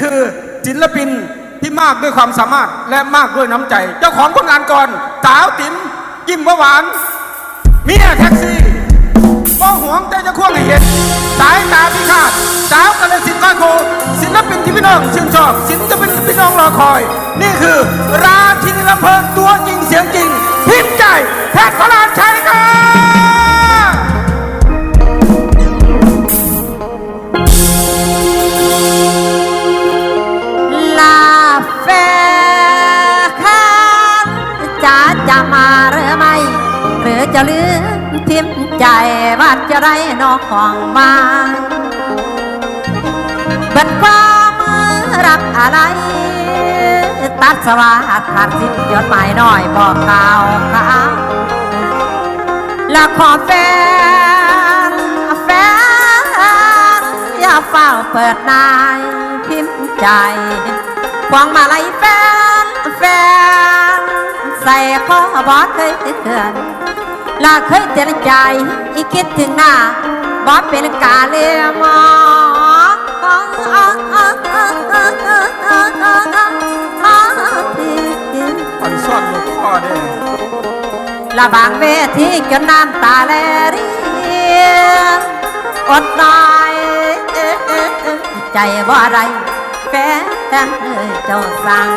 คือศิลปินที่มากด้วยความสามารถและมากด้วยน้ำใจ เจ้าของผลงานก่อนสาวติ๋มยิ้มหวานเมียแท็กซี่ป้อหวงแต่จะควงให้เห็นสายตาพิฆาตสาวกาลสินก้อยโคศิลปินที่พี่น้องชื่นชอบศิลปินที่พี่น้องรอคอย นี่คือ ราชินีลำเพลินตัวจริงเสียงจริงพิมพ์ใจแพทย์พลานาจะได้นอกของมาเป็นความรักอะไร ตัดสวัสดขาดสิ้นยอดหมายน้อยบอกข่าวข่าวและขอแฟนแฟนอย่าเฝ้าเปิดนายพิมพ์ใจควงมาลัยแฟนแฟนใส่ข้อบอสเคยเตือน ลาเคยเตือนใจอีคิดถึงหน้าบอสเป็นกาเลมออันซ่อนลูกพ่อได้ละบางเวทีจนน้ำตาแลรีอดหน่อยใจบ่ได้แฟนเจ้าสั่ง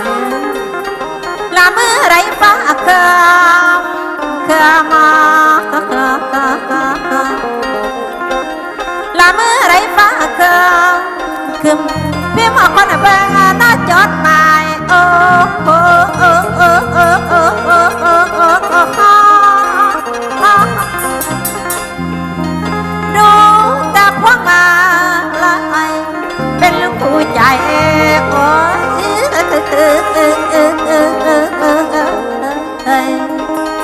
ละเมื่อไรฟ้าเคลื่อนเคลื่อน มาละเมื่อไรฟ้าเคลื่อนคืมพี่มาคนเบิ่งน้าจดหมายโอ้โอ้โอ้โอ้โอ้โอ้โอ้โอ้โอ้โอ้ดูแต่พวกมาละไอเป็นลูกผู้ใจโอ้ย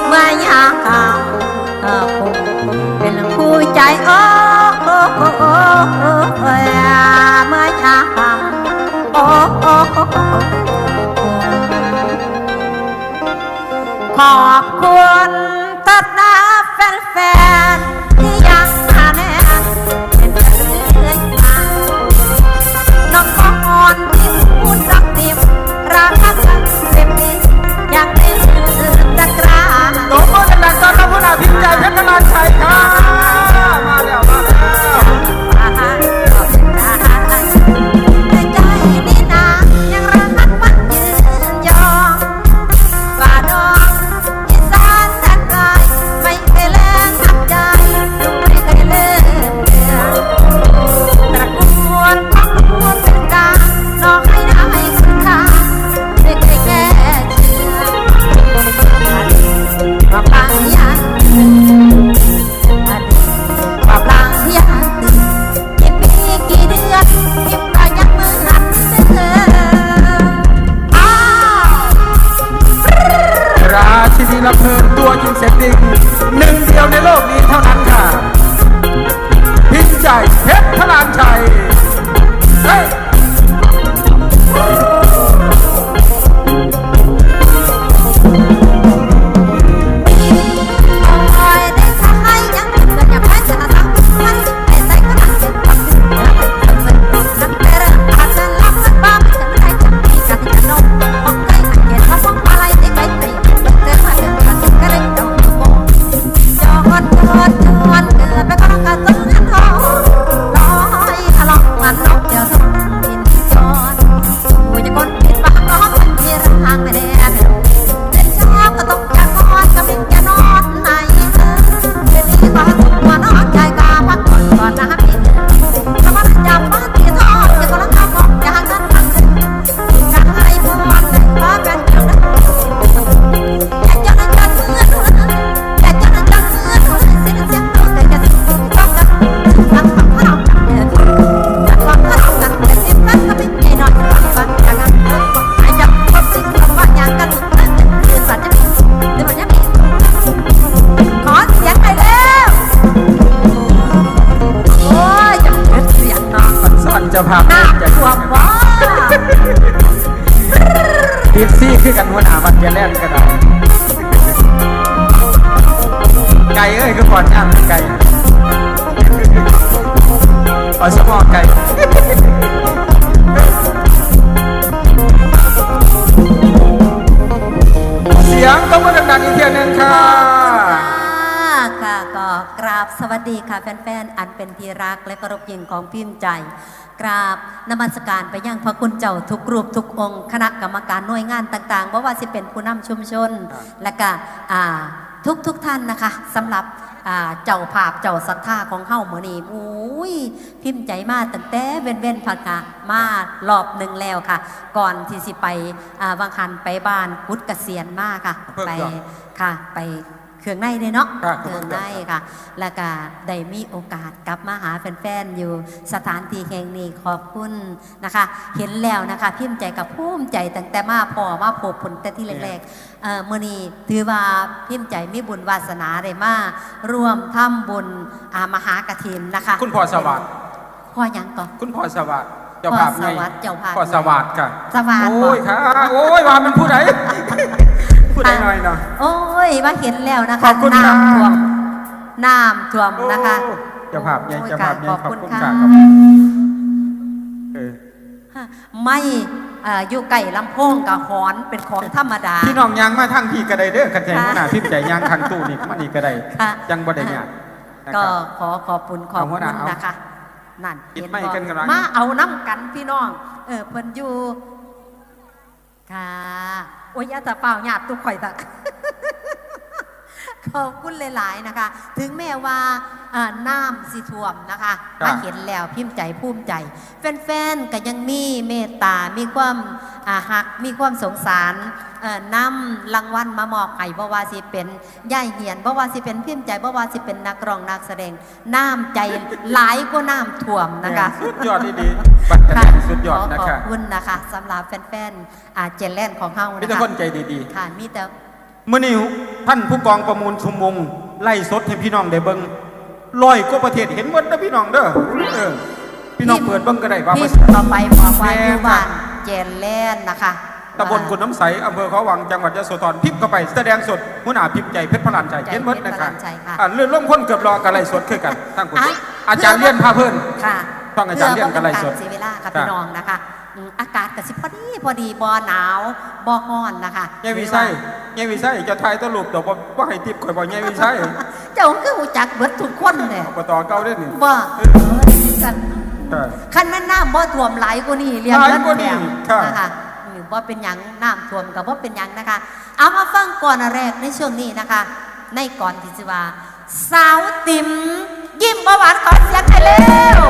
เมื่อยาเก่าเป็นผู้ใจโอ้โอ้โอ้โอ้โอ้เมื่อยาเก่าโอ้โอ้โอ้ขอบคุณ ภาพน้าจะท่วมว่าดีซี่คือกันหัวหน้าบัตรเจริญกระด้ไก่เอ้ยคือก่อนอ่างไก่เอาสมองไก่ ที่รักและเคารพยิ่งของพิมพ์ใจ กราบนมัสการไปยังพระคุณเจ้าทุกรูปทุกองค์คณะกรรมการหน่วยงานต่างๆว่าว่าสิเป็นผู้นำชุมชนครับและก็อ่าทุกทุกๆท่านนะคะสำหรับอ่าเจ้าภาพเจ้าศรัทธาของเฮ้ามือนี้อุ้ยพิมพ์ใจมากตั้งแต่เว้นเว้นๆพักะมารอบหนึ่งแล้วค่ะ ก่อนที่สิไปอ่าวังหันไปบ้านกุดเกษียณมากค่ะเพิ่งไปเหรอค่ะไป เครื่องในเลยเนาะครับเครื่องในค่ะ แล้วก็ได้มีโอกาสกลับมาหาแฟนๆอยู่สถานที่แห่งนี้ขอบคุณนะคะ เห็นแล้วนะคะพิมพ์ใจกับภูมิใจตั้งแต่มาพอมาพบผลแต่ที่แรกๆเอ่อมื่อนี้ถือว่าพิมพ์ใจมีบุญวาสนาได้มาร่วมทำบุญอ่ามหากฐินนะคะคุณพ่อสวัสดิ์พ่อหยังก่อน คุณพ่อสวัสดิ์เจ้าภาพพ่อสวัสดิ์เจ้าภาพ พ่อสวัสดิ์ค่ะสวัสดิ์โอ้ยค่ะโอ้ยว่าเป็นผู้ใดผู้ใดหน่อยเนาะ โอ้ ยว่าเห็นแล้วนะขคะอบคุณค่ะ น้ำท่วมน้ำท่วมนะคะโอ้เจ้าภาพใหญ่โอ้ยเจ้าภาพใหญ่ขอบขอบคุณคุณค่ะค่ะขอบคุณเออไม่เอ่ออยู่ไก่ลำโพงกับหอนเป็นของธรรมดา พี่น้องยางมาทางพี่ก็ได้เด้อกันใจค่ะหัวหน้าพิมพ์ใจยางทางตู้นี่มานี่ก็ได้ค่ะยังบ่ได้ยากนะก็ครับ ขอขอบคุณขอบเอาหัคุวหน้าณเอานะคะ นั่นปิดเห็นไมค์บ่กันกำลัง มาเอาน้ำกันพี่น้อง เออเพิ่นอยู่ค่ะโอ้ยอย่าจะเปล่าหยาดตุกข่อยตะ ขอบคุณหลาย ๆ นะคะ ถึงแม้ว่าเอ่อน้ำสิท่วมนะคะครับ มาเห็นแล้วพิมพ์ใจภูมิใจ แฟน ๆ ก็ยังมีเมตตา มีความอ่าหัก มีความสงสารเอ่อนำรางวัลมามอบให้บ่ว่าสิเป็นย่ายเหียนบ่ว่าสิเป็นพิมพ์ใจบ่ว่าสิเป็นนักร้องนักแสดง น้ำใจหลายกว่าน้ำท่วมนะคะสุดยอดดีๆบัตรคะแนนสุดยอดนะขอขคะอบคุณนะคะสำหรับแฟนๆอ่าเจนแลนด์ของเฮามีนะแต่คะคนใจดี ค่ะมีแต่ๆ มื้อนี้ท่านผู้กองประมูลชุมวงไล่สดให้พี่น้องได้เบิ่งร้อยกว่าประเทศเห็นหมดนะพี่น้องเด้อเออพี่น้องเปิดเบิ่งก็ได้ว่าพี่ภาษาต่อไปบอกว่าแม่อยู่บ้านเจนแลนด์นะคะตำบลกุนน้ำใสอำเภอเขาวังจังหวัดยโสธรพิมพ์เข้าไปแสดงสดหัวหน้าพิมพ์ใจเพชรพลานชัยเห็นหมดนะคะอ่าเรื่องล่มคนเกือบรอกันไล่สดคือกันทั้งคุณอาจารย์เลี้ยนพาเพิ่นค่ะต้องอาจารย์เลี่ยนกันไล่สดเพื่อบ่เป็นการเสียเวลาค่ะครับพี่น้องนะคะ อืมอากาศก็สิพอดีพอดีบ่หนาวบ่ร้อนนะคะยายวิไสยายวิไสจะทายตลุปดอกบ่บ่ให้ติบข่อยบ่ยายวิไสเจ้าคือหูจักเบิดทุกคนเนี่ยอบตเก่าเด้อนี่บ่เออกันเออคันแม่นน้ำบ่ท่วมหลายกว่านี้เรียนหลายเงินกว่านี้แถมครับนะคะอืมบ่เป็นหยังน้ำท่วมกับบ่เป็นหยังนะคะ เอามาฟังก่อนอันแรกในช่วงนี้นะคะ ในก่อนที่จะว่าสาวติ๋มยิ้มบ่หวานขอเสียงให้เร็ว